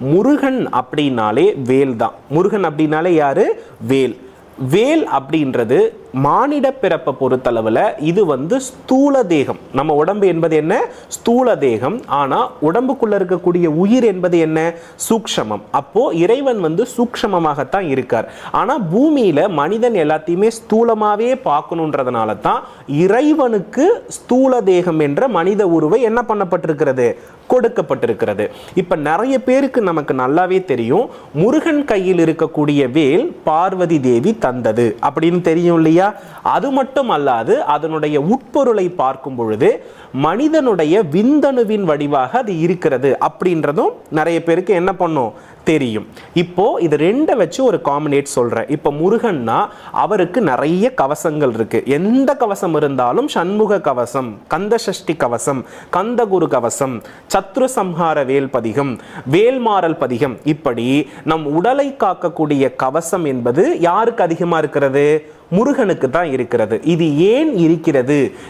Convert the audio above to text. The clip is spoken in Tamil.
முருகன் அப்படின்னாலே வேல் தான் முருகன் அப்படின்னாலே யாரு? வேல். வேல் அப்படின்றது மானிட பிறப்பை பொறுத்தளவில் இது வந்து ஸ்தூல தேகம். நம்ம உடம்பு என்பது என்ன? ஸ்தூல தேகம். ஆனால் உடம்புக்குள்ள இருக்கக்கூடிய உயிர் என்பது என்ன? சூக்ஷமம். அப்போ இறைவன் வந்து சூக்ஷமமாகத்தான் இருக்கார். ஆனால் பூமியில மனிதன் எல்லாத்தையுமே ஸ்தூலமாகவே பார்க்கணுன்றதுனால தான் இறைவனுக்கு ஸ்தூல தேகம் என்ற மனித உருவை என்ன பண்ணப்பட்டிருக்கிறது? கொடுக்கப்பட்டிருக்கிறது. இப்போ நிறைய பேருக்கு நமக்கு நல்லாவே தெரியும் முருகன் கையில் இருக்கக்கூடிய வேல் பார்வதி தேவி தந்தது. அப்படின்னு தெரியும் இல்லையா? அது மட்டும் அல்லாது அதனுடைய உட்பொருளை பார்க்கும் பொழுது மனிதனுடைய விந்தணுவின் வடிவாக அது இருக்கிறது அப்படின்றதும் நிறைய பேருக்கு என்ன பண்ணும்? தெரியும். இப்போ இது ரெண்டை வச்சு ஒரு காம்பினேட் சொல்றேன். இப்போ முருகன்னா அவருக்கு நிறைய கவசங்கள் இருக்கு. எந்த கவசம் இருந்தாலும் சண்முக கவசம் கந்த சஷ்டி கவசம் கந்தகுரு கவசம் சத்ரு சம்ஹார வேல் பதிகம் வேல்மாறல் பதிகம். இப்படி நம் உடலை காக்கக்கூடிய கவசம் என்பது யாருக்கு அதிகமா இருக்கிறது? முருகனுக்கு தான் இருக்கிறது. இது ஏன் இருக்கிறது?